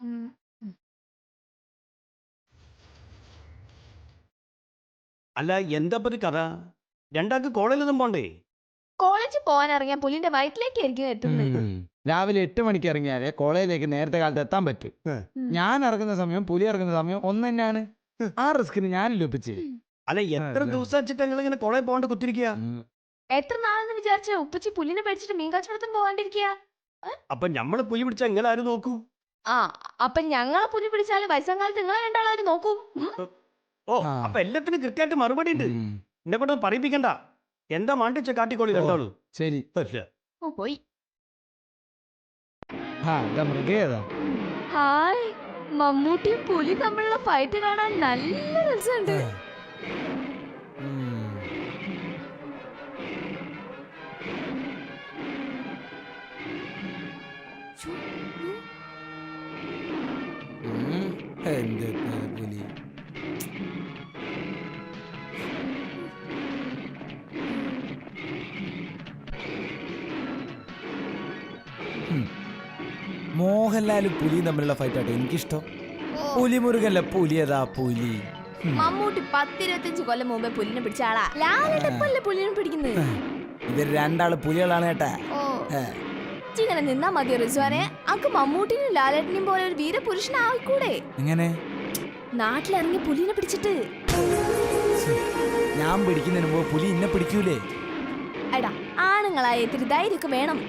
ഉം. അല്ല എന്താ പറ്റി ഇത് കഥ? രണ്ടാൾക്ക് കോളേജിലൊന്നും പോണ്ടേ? കോളേജിൽ പോകാൻ ഇറങ്ങിയ പുലിന്റെ വയറ്റിലേക്കായിരിക്കും എത്തുന്നത്. ഉം. രാവിലെ എട്ട് മണിക്ക് ഇറങ്ങിയാലേ കോളേജിലേക്ക് നേരത്തെ കാലത്ത് എത്താൻ പറ്റും. ഉം. ഞാൻ ഇറങ്ങുന്ന സമയം പുലി ഇറങ്ങുന്ന സമയം ഒന്ന് തന്നെയാണ് ആ റിസ്കിന് ഞാൻ ഒപ്പിച്ച് അല്ല എത്ര അല്ല. ദിവസം വെച്ചിട്ട് നിങ്ങൾ ഇങ്ങനെ കോളേജ് പോകാണ്ട് കുത്തിരിക്കുക എത്ര നാളെന്ന് വിചാരിച്ച ഉപ്പച്ചി പുലിനെ പേടിച്ചിട്ട് മീൻ കച്ചവടത്തിന് പോകാണ്ടിരിക്കുക അപ്പൊ ഞമ്മൾ പുലി പിടിച്ച എങ്ങനെ ആരും നോക്കൂ? ആ അപ്പൊ ഞങ്ങളെ പുലി പിടിച്ചാൽ വയസ്സാം കാലത്ത് നിങ്ങളെ രണ്ടാളും നോക്കൂ? ഓ ആ. അപ്പൊ എല്ലാത്തിനും കൃത്യമായിട്ട് മറുപടി ഉണ്ട്. ഉം. എന്നെ കൊണ്ട് പറയിപ്പിക്കണ്ട. എന്താ മാണ്ടിച്ച കാട്ടിക്കോളി ഓ. രണ്ടാളൂ? ശരി. ഓ പോയി. ആ ഇതാ മൃഗേതാ ഹായ്. മമ്മൂട്ടിയും പുലി തമ്മിലുള്ള ഫൈറ്റ് കാണാൻ നല്ല രസമുണ്ട്. എന്ത് പുലി മോഹൻലാലും പുലിയും തമ്മിലുള്ള ഫൈറ്റ് ആട്ടോ എനിക്കിഷ്ടം. പുലി മുരുകല്ല പുലി അതാ പുലി. മമ്മൂട്ടി പത്തിരുപത്തഞ്ച് കൊല്ലം മുമ്പേ പുലിനെ പിടിച്ച ആളാ. ലാലിട്ടപ്പല്ലേ പുലിനെ പിടിക്കുന്നത് ഇവർ രണ്ടാൾ പുലികളാണ് കേട്ടാ. ഇങ്ങനെ നിന്നാ മതി റിസ്വാനെ അക്ക് മമ്മൂട്ടിനും ലാലേട്ടനെയും പോലെ ഒരു വീരപുരുഷനായിക്കൂടെ? എങ്ങനെ? നാട്ടിലിറങ്ങി പുലിനെ പിടിച്ചിട്ട്. ഞാൻ പിടിക്കുന്നതിന് മുമ്പ് പുലി എന്നെ പിടിക്കൂലേ? എടാ ആണുങ്ങളായ ഇത്തിരി ധൈര്യമൊക്കെ വേണം.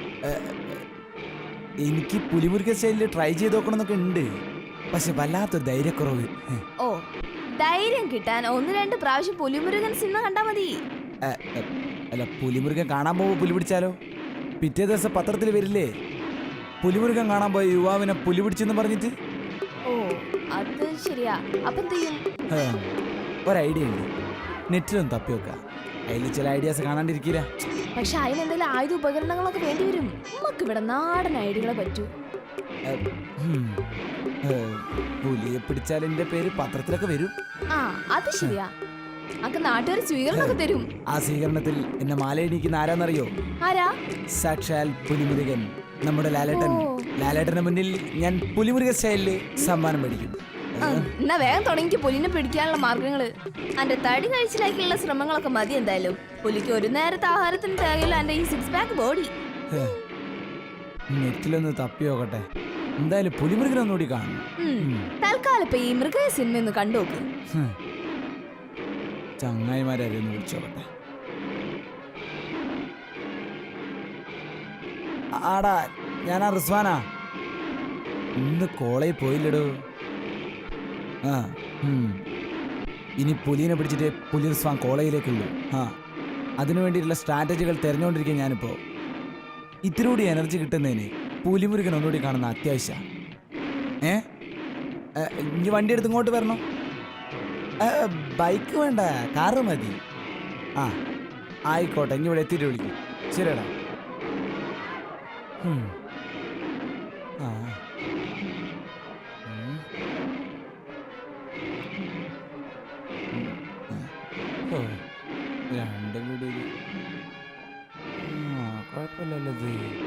എനിക്ക് പുലിമുരുക സ്റ്റൈലിൽ ട്രൈ ചെയ്ത് നോക്കണമെന്നൊക്കെ ഉണ്ട്. പക്ഷെ വല്ലാത്തൊരു ധൈര്യക്കുറവ്. ഓ ധൈര്യം കിട്ടാൻ ഒന്ന് രണ്ട് പ്രാവശ്യം പുലിമുരുകൻ സിനിമ കണ്ടാ മതി. അല്ല പുലിമുരുകൻ കാണാൻ പോകുമ്പോൾ പുലി പിടിച്ചാലോ? പിറ്റേ ദിവസം പത്രത്തിൽ വരില്ലേ? പുലിമുരുകൻ കാണാൻ പോയ യുവാവിനെ പുലി പിടിച്ചെന്ന് പറഞ്ഞിട്ട്? ഓ അത് ശരിയാ. അപ്പൊ എന്ത് ചെയ്യും? ഒരു ഐഡിയ ഉണ്ട്. നെറ്റിലൊന്ന് തപ്പി വെക്കാം. അതിൽ ചില ഐഡിയാസ് കാണാണ്ടിരിക്കില്ല. പക്ഷെ അതിനെന്തെങ്കിലും ആയുധ ഉപകരണങ്ങളൊക്കെ വേണ്ടി വരും. നമുക്ക് ഇവിടെ നാടൻ ഐഡിയകളെ പറ്റൂ. പുലിയെ പിടിച്ചാൽ എന്റെ പേര് പത്രത്തിലൊക്കെ വരും. ആ അത് ശരിയാ. അക്ക് നാട്ടുകാർ സ്വീകരണമൊക്കെ തരും. ആ സ്വീകരണത്തിൽ എന്നെ മാലയിടിക്കുന്ന ആരാന്നറിയോ? ആരാ? സാക്ഷാൽ പുലിമുരുകൻ നമ്മുടെ ലാലേട്ടൻ. ലാലേട്ടന്റെ മുന്നിൽ ഞാൻ പുലിമുരുക സ്റ്റൈലിൽ സമ്മാനം മേടിക്കും. ആ, എന്നാ വേഗം പുലിനെ പിടിക്കാനുള്ള മാർഗങ്ങൾ അന്റെ തടി ശ്രമങ്ങളൊക്കെ മതി എന്തായാലും. പുലിക്ക് ഒരു നേരത്തെ ആഹാരത്തിന് തികയില്ല എന്റെ ഈ സിക്സ് പാക്ക് ബോഡി നെറ്റിലൊന്ന് തപ്പി നോക്കട്ടെ. എന്തായാലും പുലിമൃഗനൊന്നുകൂടി കാണും തൽക്കാലം ഇപ്പൊ ഈ മൃഗ സിനിമ ഒന്ന്. ചങ്ങായിമാരെ ഒന്ന് വിളിച്ചോക്കട്ടെ. ആടാ ഞാനാ റിസ്വാനാ. ഇന്ന് കോളേജിൽ പോയില്ലടോ. ആ. ഇനി പുലിനെ പിടിച്ചിട്ട് പുലി റിസ്വാൻ കോളേജിലേക്കുള്ളൂ. ആ അതിനു വേണ്ടിയിട്ടുള്ള സ്ട്രാറ്റജികൾ തിരഞ്ഞുകൊണ്ടിരിക്കുക ഞാനിപ്പോൾ ഇത്തിരി കൂടി എനർജി കിട്ടുന്നതിന് പുലിമുരുകൻ ഒന്നുകൂടി കാണുന്ന അത്യാവശ്യമാണ് ഏ ഇനി വണ്ടി എടുത്ത് ഇങ്ങോട്ട് വരണോ. ബൈക്ക് വേണ്ട കാറ് മതി. ആ ആയിക്കോട്ടെ ഇനി ഇവിടെ എത്തിയിട്ട് വിളിക്കും. ശരിയടാ. ആ. രണ്ടും കൂടി കുഴപ്പമില്ലല്ലോ ഇത്.